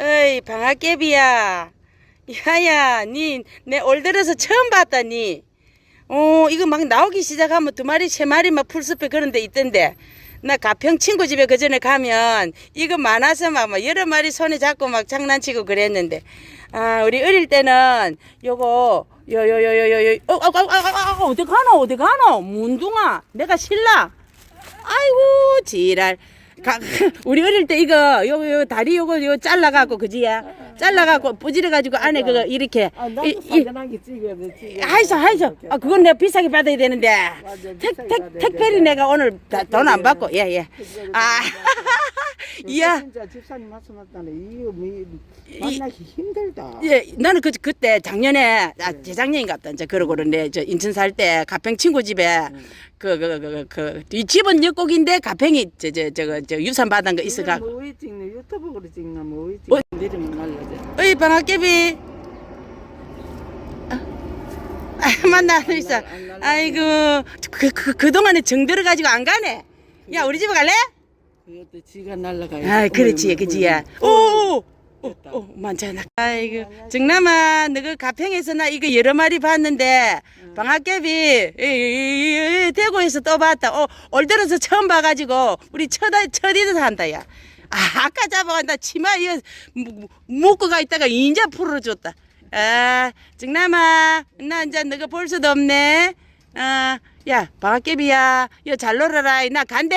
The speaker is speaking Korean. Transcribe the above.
어이 방아깨비야. 야야 니 내올 들어서 처음 봤다 니 어 이거 막 나오기 시작하면 두 마리 세 마리 막 풀숲에 그런 데 있던데. 나 가평 친구 집에 그 전에 가면 이거 많아서 막, 막 여러 마리 손에 잡고 막 장난치고 그랬는데. 아 우리 어릴 때는 요거 요 요 요 요요 어, 어, 어, 어, 어, 어, 어디 가노 어디 가노? 문둥아 내가 신라. 아이고 지랄. 가, 우리 어릴 때 이거 요, 요 다리 요거 요 잘라갖고 그지야? 잘라갖고 부지러가지고 안에 그거 이렇게 아, 나도 이- 이- 사진하게 찍어야 돼, 찍어야 돼. 하이소 하이소. 아 그건 내가 비싸게 받아야 되는데. 택, 비싸게 택, 받아야 택배리 돼. 내가 오늘 돈 안 받고 예예. 아 이야. 진짜 집사님 말씀하셨다네. 이거 미, 만나기 힘들다. 예, 나는 그 그때 작년에 아 재작년인 것 같다 이제 그러고 그런데 저 인천 살 때 가평 친구 집에 그 그 그 그 이 집은 역곡인데 가평이 저 저 저거 저 유산 받은 거 있어 가 이거. 뭐에 찍는 유튜브로 찍나? 뭐에 뭐- 찍나? 내리면 날라져. 어이 방학개비. 아 만나 있어 아이고 그, 그, 그동안에 정 들어가지고 안 가네. 야 우리 집에 갈래? 그것도 지가 날라가야 아 그렇지 그지야 오 오 오, 많잖아. 아이고, 정남아, 너그 가평에서 나 이거 여러 마리 봤는데, 방학개비, 대구에서 또 봤다. 어, 올 들어서 처음 봐가지고, 우리 첫, 첫이도 한다, 야. 아, 아까 잡아간다. 치마, 이거, 무- 묶고 가 있다가 인자 풀어줬다. 아, 정남아, 나 이제 너가 볼 수도 없네. 아, 야, 방학개비야, 여 잘 놀아라. 나 간대.